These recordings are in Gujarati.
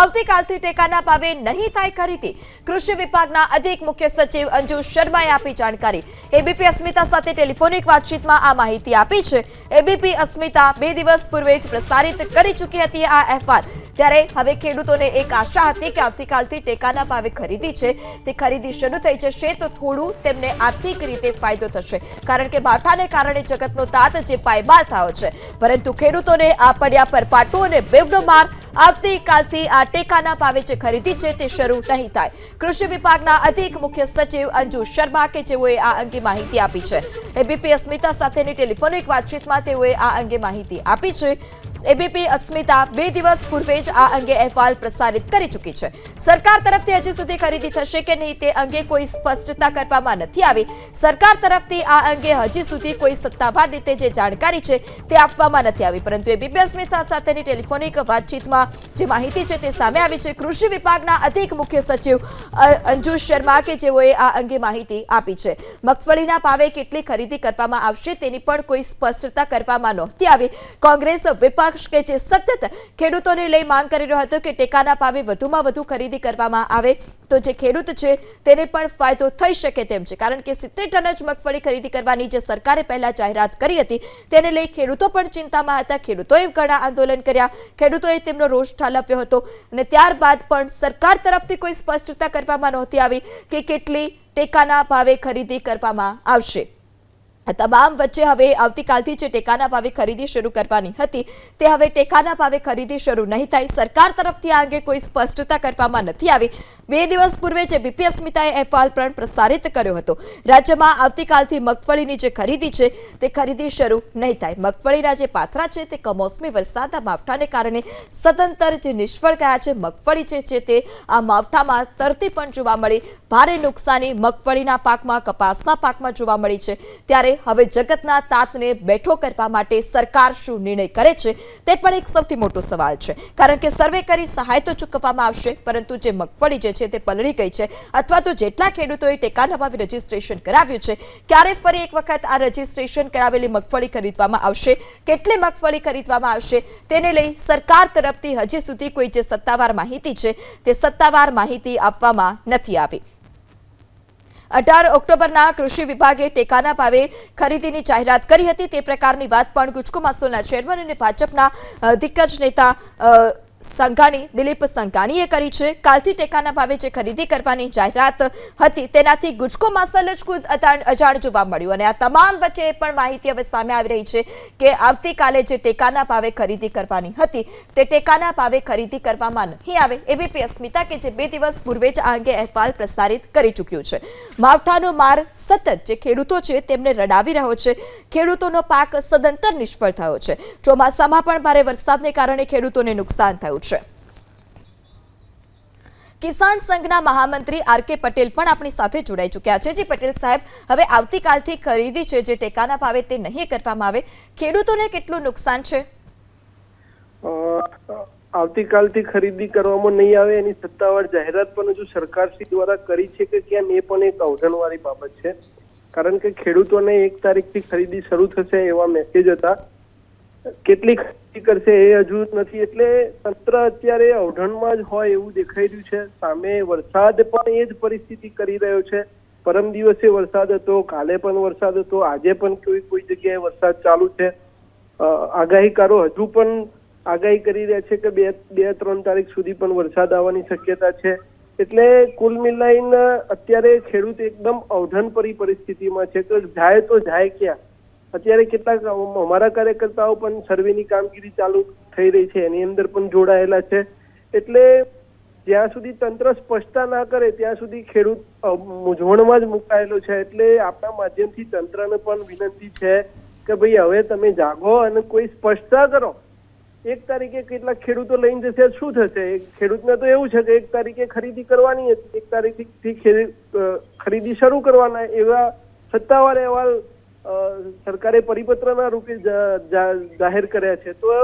આવતીકાલથી ટેકાના ભાવે નહીં થાય ખરીદી. કૃષિ વિભાગના અધિક મુખ્ય સચિવ અંજુ શર્માએ આપી જાણકારી. એબીપી અસ્મિતા સાથે ટેલિફોનિક વાતચીતમાં આ માહિતી આપી છે. એબીપી અસ્મિતા બે દિવસ પૂર્વે જ પ્રસારિત કરી ચૂકી હતી આ અહેવાલ ત્યારે હવે ખેડૂતોને એક આશા હતી કે આવતીકાલથી ટેકાના ભાવે ખરીદી છે. તે ખરીદી શરૂ થઈ જશે તો થોડું તેમને આર્થિક રીતે ફાયદો થશે. કારણ કે માઠાને કારણે જગતનો તાત જે પાયમાલ થયો છે. પરંતુ ખેડૂતોને આ પડ્યા પર પાટું અને બેવડો માર આવતીકાલથી આ ટેકાના ભાવે જે ખરીદી છે તે શરૂ નહીં થાય. કૃષિ વિભાગના અધિક મુખ્ય સચિવ અંજુ શર્મા કે જેઓએ આ અંગે માહિતી આપી છે. એબીપી અસ્મિતા સાથેની ટેલિફોનિક વાતચીતમાં તેઓએ આ અંગે માહિતી આપી છે. એબીપી અસ્મિતા બે દિવસ પૂર્વે જ આ અંગે અહેવાલ પ્રસારિત કરી ચૂકી છે. સરકાર તરફથી હજી સુધી ખરીદી થશે કે નહીં તે અંગે કોઈ સ્પષ્ટતા કરવામાં નથી આવી. સરકાર તરફથી આ અંગે હજી સુધી કોઈ સત્તાવાર રીતે જે જાણકારી છે તે આપવામાં નથી આવી. પરંતુ એબીપી અસ્મિતા સાથેની ટેલિફોનિક વાતચીતમાં જે માહિતી છે તે સામે આવી છે. કૃષિ વિભાગના અધિક મુખ્ય સચિવ અંજુ શર્મા કે જેઓએ આ અંગે માહિતી આપી છે. મગફળીના ભાવે કેટલી ખરીદી કરવામાં આવશે તેની પણ કોઈ સ્પષ્ટતા કરવામાં નહોતી આવી. કોંગ્રેસ વિપક્ષ કે જે સતત ખેડૂતોને લઈ માંગ કરી રહ્યો હતો કે ટેકાના ભાવે વધુમાં વધુ ખરીદી કરવામાં આવે, તો જે ખેડૂત છે તેને પણ ફાયદો થઈ શકે તેમ છે. કારણ કે સિત્તેર ટન જ મગફળી ખરીદી કરવાની જે સરકારે પહેલા જાહેરાત કરી હતી, તેને લઈ ખેડૂતો પણ ચિંતામાં હતા. ખેડૂતોએ ઘણા આંદોલન કર્યા. ખેડૂતોએ તેમનો રોષ ઠાલવ્યો હતો. અને ત્યારબાદ પણ સરકાર તરફથી કોઈ સ્પષ્ટતા કરવામાં નહોતી આવી કે કેટલી ટેકાના ભાવે ખરીદી કરવામાં આવશે. તમામ વચ્ચે હવે આવતીકાલથી જે ટેકાના ભાવે ખરીદી શરૂ કરવાની હતી, તે હવે ટેકાના ભાવે ખરીદી શરૂ નહીં થાય. સરકાર તરફથી આ અંગે કોઈ સ્પષ્ટતા કરવામાં નથી આવી. બે દિવસ પૂર્વે જે બીપી અસ્મિતાએ અહેવાલ પણ પ્રસારિત કર્યો હતો. રાજ્યમાં આવતીકાલથી મગફળીની જે ખરીદી છે, તે ખરીદી શરૂ નહીં થાય. મગફળીના જે પાથરા છે, તે કમોસમી વરસાદના માવઠાને કારણે સદંતર જે નિષ્ફળ ગયા છે મગફળી છે, જે તે આ માવઠામાં તરતી પણ જોવા મળી. ભારે નુકસાની મગફળીના પાકમાં, કપાસના પાકમાં જોવા મળી છે. ત્યારે હવે જગતના તાતને બેઠો કરવા માટે સરકાર શું નિર્ણય કરે છે તે પણ એક સૌથી મોટો સવાલ છે. કારણ કે સર્વે કરી સહાય તો ચૂકવવામાં આવશે, પરંતુ જે મગફળી જે છે તે પલળી ગઈ છે, અથવા તો જેટલા ખેડૂતોએ ટેકા ભાવે રજીસ્ટ્રેશન કરાવ્યું છે, ક્યારે ફરી એક વખત આ રજીસ્ટ્રેશન કરાવેલી મગફળી ખરીદવામાં આવશે, કેટલી મગફળી ખરીદવામાં આવશે, તેને લઈ સરકાર તરફથી હજી સુધી કોઈ જે સત્તાવાર માહિતી છે તે સત્તાવાર માહિતી આપવામાં નથી આવી. અઢાર ઓક્ટોબરના કૃષિ વિભાગે ટેકાના ભાવે ખરીદીની જાહેરાત કરી હતી. તે પ્રકારની વાત પણ ગુજકો માસોલના ચેરમેન અને ભાજપના દિગ્ગજ નેતા સંઘાણી, દિલીપ સંઘાણીએ કરી છે. કાલથી ટેકાના ભાવે જે ખરીદી કરવાની જાહેરાત હતી, તેનાથી ગુજકો માસલ જ ખુદ અજાણ જોવા મળ્યું. અને આ તમામ વચ્ચે પણ માહિતી હવે સામે આવી રહી છે કે આવતીકાલે જે ટેકાના ભાવે ખરીદી કરવાની હતી, તે ટેકાના ભાવે ખરીદી કરવામાં નહીં આવે એબીપી અસ્મિતા કે જે બે દિવસ પૂર્વે જ આ અંગે અહેવાલ પ્રસારિત કરી ચૂક્યું છે. માવઠાનો માર સતત જે ખેડૂતો છે તેમને રડાવી રહ્યો છે. ખેડૂતોનો પાક સદંતર નિષ્ફળ થયો છે. ચોમાસામાં પણ ભારે વરસાદને કારણે ખેડૂતોને નુકસાન થયું છે. કિસાન સંઘના મહામંત્રી આર કે પટેલ પણ આપણી સાથે જોડાઈ ચૂક્યા છે. જે પટેલ સાહેબ, હવે આવતીકાલથી ખરીદી છે જે ટેકાના ભાવે તે નહીં કરવામાં આવે, ખેડૂતોને કેટલું નુકસાન છે? આવતીકાલથી ખરીદી કરવામાં નહીં આવે એની સત્તાવાર જાહેરાત પણ હજુ સરકારશ્રી દ્વારા કરી છે કે કેમ એ પણ એક અવઢણવાળી બાબત છે. કારણ કે ખેડૂતોને એક તારીખથી ખરીદી શરૂ થશે એવા મેસેજ હતા. કેટલી ખરીદી કરશે એ હજુ નથી. એટલે તંત્ર અત્યારે અવઢણમાં જ હોય એવું દેખાઈ રહ્યું છે. સામે વરસાદ પણ એ જ પરિસ્થિતિ કરી રહ્યો છે. પરમ દિવસે વરસાદ હતો, કાલે પણ વરસાદ હતો, આજે પણ કોઈ કોઈ જગ્યાએ વરસાદ ચાલુ છે. આગાહીકારો હજુ પણ આગાહી કરી રહ્યા છે કે બે બે, ત્રણ તારીખ સુધી પણ વરસાદ આવવાની શક્યતા છે. એટલે કુલ મિલાઈને અત્યારે ખેડૂત એકદમ અવઢણપરી પરિસ્થિતિમાં છે કે જાય તો જાય ક્યાં? અત્યારે કેટલાક અમારા કાર્યકર્તાઓ પણ સર્વેની કામગીરી ચાલુ થઈ રહી છે, એની અંદર પણ જોડાયેલા છે. એટલે જ્યાં સુધી તંત્ર સ્પષ્ટતા ના કરે, ત્યાં સુધી ખેડૂત મૂંઝવણમાં જ મુકાયેલો છે. એટલે આપણા માધ્યમથી તંત્રને પણ વિનંતી છે કે ભાઈ હવે તમે જાગો અને કોઈ સ્પષ્ટતા કરો. એક તારીખે કેટલાક ખેડૂતો લઈને જશે, શું થશે? ખેડૂતને તો એવું છે કે એક તારીખે ખરીદી કરવાની એક તારીખથી ખરીદી શરૂ કરવાના એવા સત્તાવાર અહેવાલ સરકારે પરિપત્રના રૂપે જાહેર કર્યા છે. તો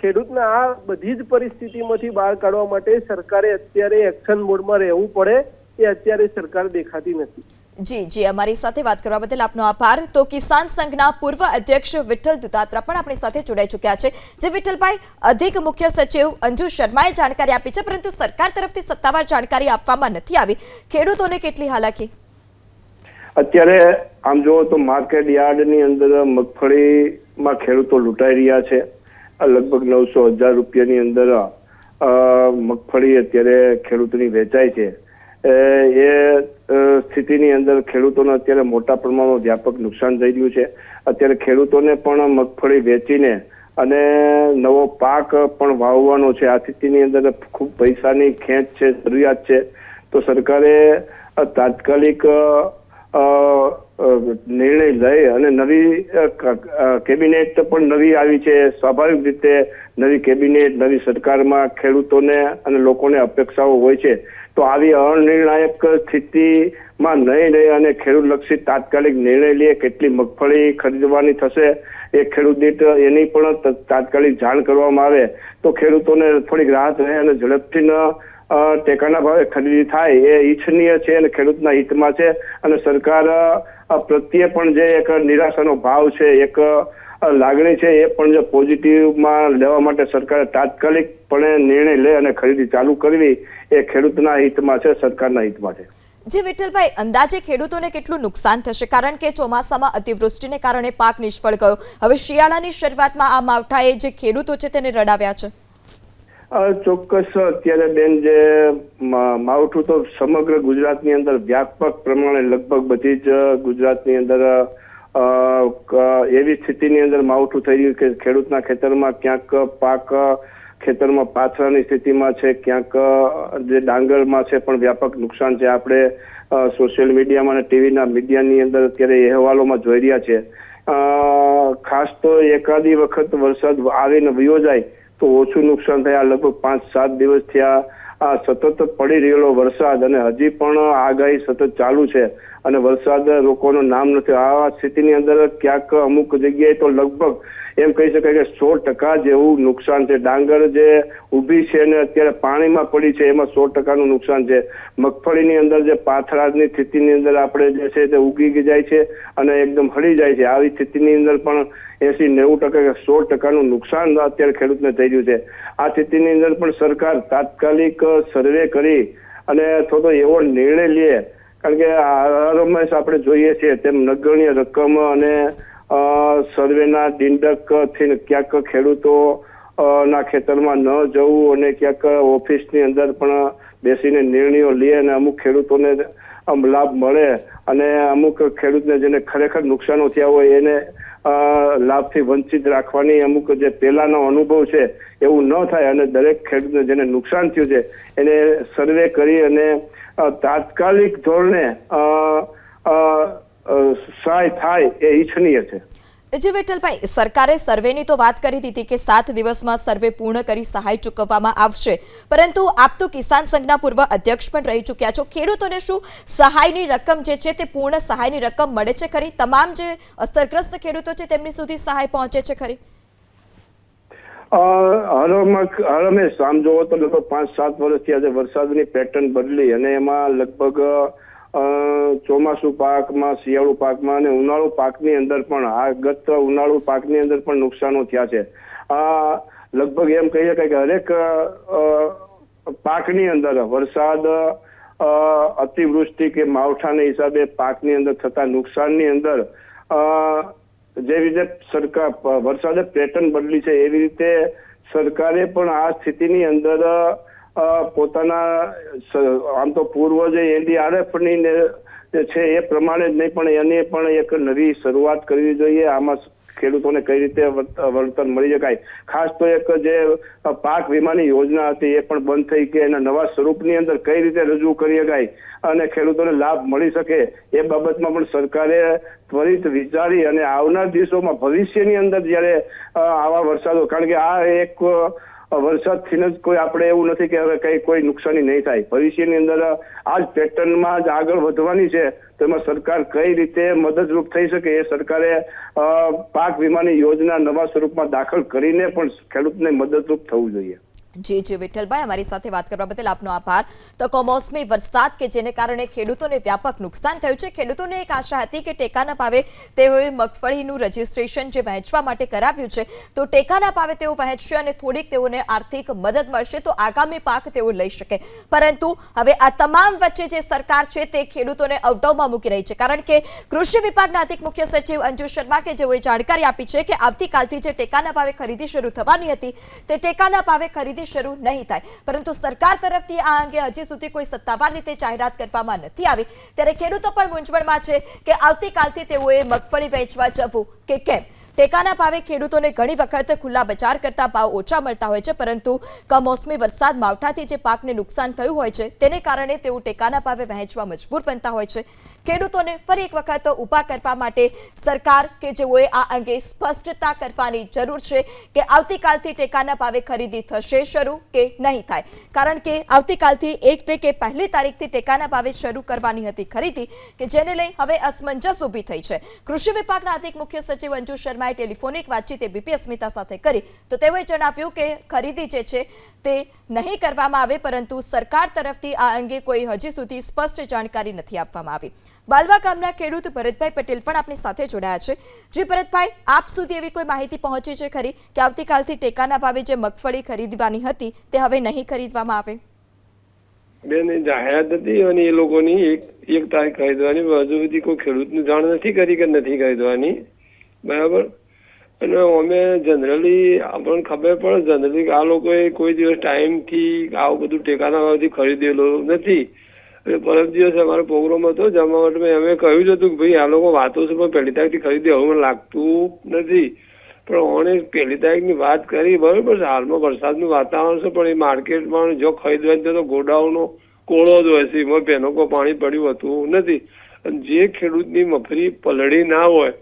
ખેડૂતને આ બધી જ પરિસ્થિતિમાંથી બહાર કાઢવા માટે સરકારે અત્યારે એક્શન મોડમાં રહેવું પડે એ અત્યારે સરકાર દેખાતી નથી. જી જી, અમારી સાથે વાત કરવા બદલ આપનો આભાર. તો કિસાન સંઘના પૂર્વ અધ્યક્ષ વિઠ્ઠલ દુતાત્રા પણ આપણી સાથે જોડાઈ ચૂક્યા છે. જે વિઠ્ઠલભાઈ, અધિક મુખ્ય સચિવ અંજુ શર્માએ જાણકારી આપી છે, પરંતુ સરકાર તરફથી સત્તાવાર જાણકારી આપવામાં નથી આવી. ખેડૂતોને કેટલી હાલાકી? અત્યારે, આમ જુઓ તો માર્કેટ યાર્ડની અંદર મગફળીમાં ખેડૂતો લૂંટાઈ રહ્યા છે. લગભગ નવસો હજાર રૂપિયાની અંદર મગફળી અત્યારે ખેડૂતોની વેચાય છે. એ સ્થિતિની અંદર ખેડૂતોને અત્યારે મોટા પ્રમાણમાં વ્યાપક નુકસાન થઈ રહ્યું છે. અત્યારે ખેડૂતોને પણ મગફળી વેચીને અને નવો પાક પણ વાવવાનો છે. આ સ્થિતિની અંદર ખૂબ પૈસાની ખેંચ છે, જરૂરિયાત છે. તો સરકારે તાત્કાલિક નિર્ણય લઈ અને નવી કેબિનેટ પણ નવી આવી છે. સ્વાભાવિક રીતે નવી કેબિનેટ, નવી સરકારમાં ખેડૂતોને અને લોકોને અપેક્ષાઓ હોય છે. તો આવી અનિર્ણાયક સ્થિતિમાં નહીં રહે અને ખેડૂત લક્ષી તાત્કાલિક નિર્ણય લે કેટલી મગફળી ખરીદવાની થશે એ ખેડૂત દીઠ એની પણ તાત્કાલિક જાણ કરવામાં આવે. તો ખેડૂતોને થોડીક રાહત રહે અને ઝડપથી ન ટેકાના ભાવે ખરીદી થાય એ ઈચ્છનીય છે અને ખેડૂતના હિતમાં છે. અને સરકાર પ્રત્યે પણ જે એક નિરાશાનો ભાવ છે, એક લાગણી છે, એ પણ જો પોઝિટિવમાં લેવા માટે સરકારે તાત્કાલિકપણે નિર્ણય લે અને ખરીદી ચાલુ કરવી એ ખેડૂતના હિતમાં છે, સરકારના હિતમાં છે. જે વિઠ્ઠલભાઈ, અંદાજે ખેડૂતોને કેટલું નુકસાન થશે? કારણ કે ચોમાસામાં અતિવૃષ્ટિને કારણે પાક નિષ્ફળ ગયો. હવે શિયાળાની શરૂઆતમાં આ માવઠાએ જે ખેડૂતો છે, તેને રડાવ્યા છે. ચોક્કસ અત્યારે બેન જે માવઠું તો સમગ્ર ગુજરાતની અંદર વ્યાપક પ્રમાણે લગભગ બધી જ ગુજરાતની અંદર એવી સ્થિતિની અંદર માવઠું થઈ રહ્યું કે ખેડૂતના ખેતરમાં ક્યાંક પાક, ખેતરમાં પાથરાની સ્થિતિમાં છે, ક્યાંક જે ડાંગરમાં છે પણ વ્યાપક નુકસાન છે. આપણે સોશિયલ મીડિયામાં અને ટીવીના મીડિયાની અંદર અત્યારે અહેવાલોમાં જોઈ રહ્યા છે. ખાસ તો એકાદી વખત વરસાદ આવીને વયો જાય તો ઓછું નુકસાન થાય, લગભગ પાંચ સાત દિવસથી થયા. આ સતત પડી રહેલો વરસાદ અને હજી પણ આગાહી સતત ચાલુ છે. અને વરસાદ રોકવાનું નામ નથી. આ સ્થિતિની અંદર ક્યાંક અમુક જગ્યાએ તો લગભગ એમ કહી શકાય કે સો ટકા જેવું નુકસાન છે. ડાંગર જે ઊભી છે અને અત્યારે પાણીમાં પડી છે, એમાં સો ટકાનું નુકસાન છે. મગફળીની અંદર જે પાથરાની સ્થિતિની અંદર આપણે જે છે તે ઉગી જાય છે અને એકદમ હળી જાય છે. આવી સ્થિતિની અંદર પણ એસી નેવું ટકા કે સો ટકાનું નુકસાન અત્યારે ખેડૂતને થઈ રહ્યું છે. આ સ્થિતિની અંદર પણ સરકાર તાત્કાલિક સર્વે કરી અને થોડો એવો નિર્ણય લે કારણ કે રમેશ આપણે જોઈએ છીએ તેમ નગણ્ય રકમ અને સર્વેના દિંડકથી ક્યાંક ખેડૂતો ના ખેતરમાં ન જવું અને ક્યાંક ઓફિસની અંદર પણ બેસીને નિર્ણયો લે અને અમુક ખેડૂતોને લાભ મળે અને અમુક ખેડૂતને જેને ખરેખર નુકસાનો થયા હોય એને લાભથી વંચિત રાખવાની અમુક જે પહેલાનો અનુભવ છે એવું ન થાય અને દરેક ખેડૂતને જેને નુકસાન થયું છે એને સર્વે કરી અને તાત્કાલિક ધોરણે સહાય થાય એ ઈચ્છનીય છે. જે વિઠ્ઠલભાઈ, સરકારે સર્વેની તો વાત કરી દીધી કે સાત દિવસમાં સર્વે પૂર્ણ કરી સહાય ચૂકવવામાં આવશે. પરંતુ આપ તો કિસાન સંઘના પૂર્વ અધ્યક્ષ પણ રહી ચૂક્યા છો. ખેડૂતોને શું સહાયની રકમ જે છે તે પૂર્ણ સહાયની રકમ મળે છે ખરી? તમામ જે અસરગ્રસ્ત ખેડૂતો છે તેમની સુધી સહાય પહોંચે છે ખરી? હાલમાં હાલમાં આમ જોવો તો લગભગ પાંચ સાત વર્ષથી આજે વરસાદની પેટર્ન બદલી અને એમાં લગભગ ચોમાસું પાકમાં, શિયાળુ પાકમાં અને ઉનાળુ પાકની અંદર પણ, આ ગત ઉનાળુ પાકની અંદર પણ નુકસાનો થયા છે. આ, લગભગ એમ કહી શકાય કે હરેક પાકની અંદર વરસાદ અતિવૃષ્ટિ કે માવઠાના હિસાબે પાકની અંદર થતા નુકસાનની અંદર જે રીતે સરકાર વરસાદે પેટર્ન બદલી છે, એવી રીતે સરકારે પણ આ સ્થિતિની અંદર પોતાના આમ તો પૂર્વ જે એનડીઆરએફની છે એ પ્રમાણે જ નહીં, પણ એને પણ એક નવી શરૂઆત કરવી જોઈએ. આમાં ખેડૂતોને કઈ રીતે વળતર મળી શકાય? ખાસ તો એક જે પાક વીમાની યોજના હતી, એ પણ બંધ થઈ કે એના નવા સ્વરૂપની અંદર કઈ રીતે રજૂ કરી શકાય અને ખેડૂતોને લાભ મળી શકે, એ બાબતમાં પણ સરકારે ત્વરિત વિચારી અને આવનાર દિવસોમાં ભવિષ્યની અંદર જ્યારે આવા વરસાદો, કારણ કે આ એક વરસાદથી જ કોઈ આપણે એવું નથી કે હવે કઈ કોઈ નુકસાની નહીં થાય. ભવિષ્યની અંદર આ જ પેટર્નમાં જ આગળ વધવાની છે તો એમાં સરકાર કઈ રીતે મદદરૂપ થઈ શકે એ સરકારે પાક વીમાની યોજના નવા સ્વરૂપમાં દાખલ કરીને પણ ખેડૂતને મદદરૂપ થવું જોઈએ. જી જી, વિઠ્ઠલભાઈ, અમારી સાથે વાત કરવા બદલ આપનો આભાર. તો કમોસમી વરસાદ કે જેને કારણે ખેડૂતોને વ્યાપક નુકસાન થયું છે, ખેડૂતોને એક આશા હતી કે ટેકાના ભાવે તેઓએ મગફળીનું રજીસ્ટ્રેશન જે વહેંચવા માટે કરાવ્યું છે, તો ટેકાના ભાવે તેઓ વહેંચશે અને થોડીક તેઓને આર્થિક મદદ મળશે, તો આગામી પાક તેઓ લઈ શકે. પરંતુ હવે આ તમામ વચ્ચે જે સરકાર છે, તે ખેડૂતોને અવઢવમાં મૂકી રહી છે, કારણ કે કૃષિ વિભાગના અધિક મુખ્ય સચિવ અંજુ શર્મા કે જેઓએ જાણકારી આપી છે કે આવતીકાલથી જે ટેકાના ભાવે ખરીદી શરૂ થવાની હતી, તે ટેકાના ભાવે ખરીદી શરૂ નહીં થાય. પરંતુ સરકાર તરફથી આ અંગે હજી સુધી કોઈ સત્તાવાર રીતે જાહેરાત કરવામાં નથી આવી. ત્યારે ખેડૂતો પણ મૂંઝવણમાં છે કે આવતીકાલથી તેઓએ મગફળી વેચવા જવું કે કેમ? ટેકાના ભાવે ખેડૂતોને ઘણી વખત ખુલ્લા બજાર કરતા ભાવ ઓછા મળતા હોય છે, પરંતુ કમોસમી વરસાદ માવઠાથી જે પાકને નુકસાન થયું હોય છે, તેને કારણે તેઓ ટેકાના ભાવે વહેંચવા મજબૂર બનતા હોય છે. ખેડૂતોને ફરી એક વખત ઊભા કરવા માટે સરકાર કે જેઓએ આ અંગે સ્પષ્ટતા કરવાની જરૂર છે કે આવતીકાલથી ટેકાના ભાવે ખરીદી થશે શરૂ કે નહીં થાય. કારણ કે આવતીકાલથી એક કે પહેલી તારીખથી ટેકાના ભાવે શરૂ કરવાની હતી ખરીદી કે જેને લઈ હવે અસમંજસ ઊભી થઈ છે. કૃષિ વિભાગના અધિક મુખ્ય સચિવ અંજુ શર્માએ ટેલિફોનિક વાતચીત એબીપી અસ્મિતા સાથે કરી તો તેઓએ જણાવ્યું કે ખરીદી જે છે તે નહીં કરવામાં આવે પરંતુ સરકાર તરફથી આ અંગે કોઈ હજી સુધી સ્પષ્ટ જાણકારી નથી આપવામાં આવી. બાલવા ગામના ખેડૂત ભરતભાઈ પટેલ પણ આપણી સાથે જોડાયા છે. જે ભરતભાઈ, આપ સુધી એવી કોઈ માહિતી પહોંચી છે ખરી? કે આવતીકાલથી ટેકાના ભાવે જે મગફળી ખરીદવાની હતી, તે હવે નહીં ખરીદવામાં આવે? બેન જાહેરાત હતી અને એ લોકોની એક એક તારીખ ખરીદવાની હજુ સુધી કોઈ ખેડૂતનું જાણ નથી કરી કે નથી ખરીદવાની. બરાબર? અને અમે જનરલી, આપણને ખબર પડે, જનરલી આ લોકોએ કોઈ દિવસ ટાઈમથી આવું બધું ટેકાના ભાવથી ખરીદેલું નથી. એટલે પરમ દિવસે અમારો પ્રોગ્રામ હતો જમવા માટે અમે કહ્યું હતું કે ભાઈ આ લોકો વાતો છે, પણ પહેલી તારીખથી ખરીદે હવે લાગતું નથી. પણ ઓણે પહેલી તારીખની વાત કરી, બરાબર છે, હાલમાં વરસાદનું વાતાવરણ છે, પણ એ માર્કેટમાં જો ખરીદવા તો ગોડાઉનો કોળો જ હોય છે, એમાં કોઈ પાણી પડ્યું હતું નથી. અને જે ખેડૂતની મફરી પલળી ના હોય,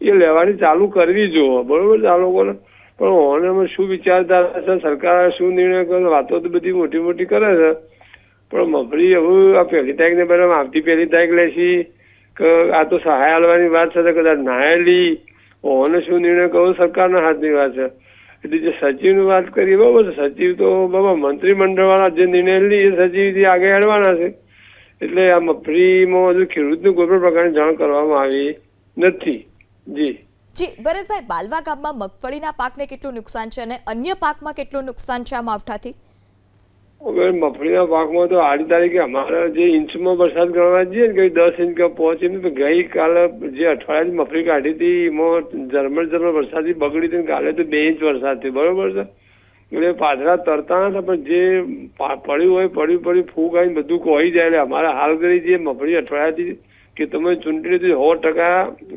એ લેવાની ચાલુ કરવી જોવે બરાબર છે આ લોકોને. પણ ઓને શું વિચારધારા છે, સરકાર શું નિર્ણય કરે વાતો તો બધી મોટી મોટી કરે છે. પણ મફળી એવું આ પહેલી તારીખને બરાબર આવતી પહેલી તારીખ લેશી. કે આ તો સહાય આલવાની વાત છે, તો કદાચ નાયેલી ઓને શું નિર્ણય કહું સરકારના હાથની વાત છે. એટલે જે સચિવની વાત કરી બરાબર સચિવ તો બાબા મંત્રીમંડળવાળા જે નિર્ણય લી, એ સચિવથી આગળ હેડવાના છે. એટલે આ મફરીમાં હજુ ખેડૂતને કોઈ પણ પ્રકારની જાણ કરવામાં આવી નથી. જી. જી, ભરતભાઈ, બાલવા ગામમાં મગફળીના પાકને કેટલું નુકસાન છે અને અન્ય પાકમાં કેટલું નુકસાન છે આ માવઠાથી? મગફળીના પાકમાં તો આઠ તારીખે અમારા જે ઇંચમાં વરસાદ ગણવા જઈએ ને, કઈ દસ ઇંચ પહોંચી ને તો ગઈકાલે જે અઠવાડિયાની મગફળી કાઢી હતી, એમાં ઝરમર ઝરમર વરસાદથી બગડી હતી કાલે તો બે ઇંચ વરસાદ થયો, બરોબર છે? એટલે પાથરા તરતા નતા પણ જે પડ્યું હોય, પડ્યું પડ્યું ફૂગ આવીને બધું કોહી જાય એટલે અમારે હાલ કરી જે મગફળી અઠવાડિયાથી કે તમે ચૂંટણી હતી, સો ટકા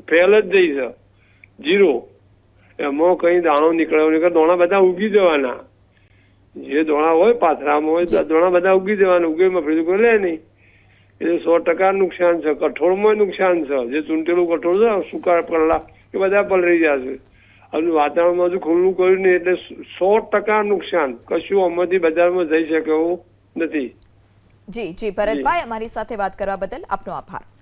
ફેલ જ જઈ જીરો એમાં કઈ દાણો નીકળ્યો કે દોણા બધા ઉગી જવાના. જે દોણા હોય પાથરામાં હોય દોણા બધા ઉગી જવાના ઉગે મફળી કોઈ લે નહીં. એટલે સો ટકા નુકસાન છે કઠોળમાં નુકસાન છે. જે ચૂંટેલું કઠોળ છે સુકા પલળા એ બધા પલળી જશે હવે વાતાવરણમાં હજુ ખુલ્લું કર્યું નહીં એટલે સો ટકા નુકસાન. કશું આમાંથી બજારમાં જઈ શકે એવું નથી. જી જી ભરતભાઈ અમારી સાથે વાત કરવા બદલ આપનો આભાર.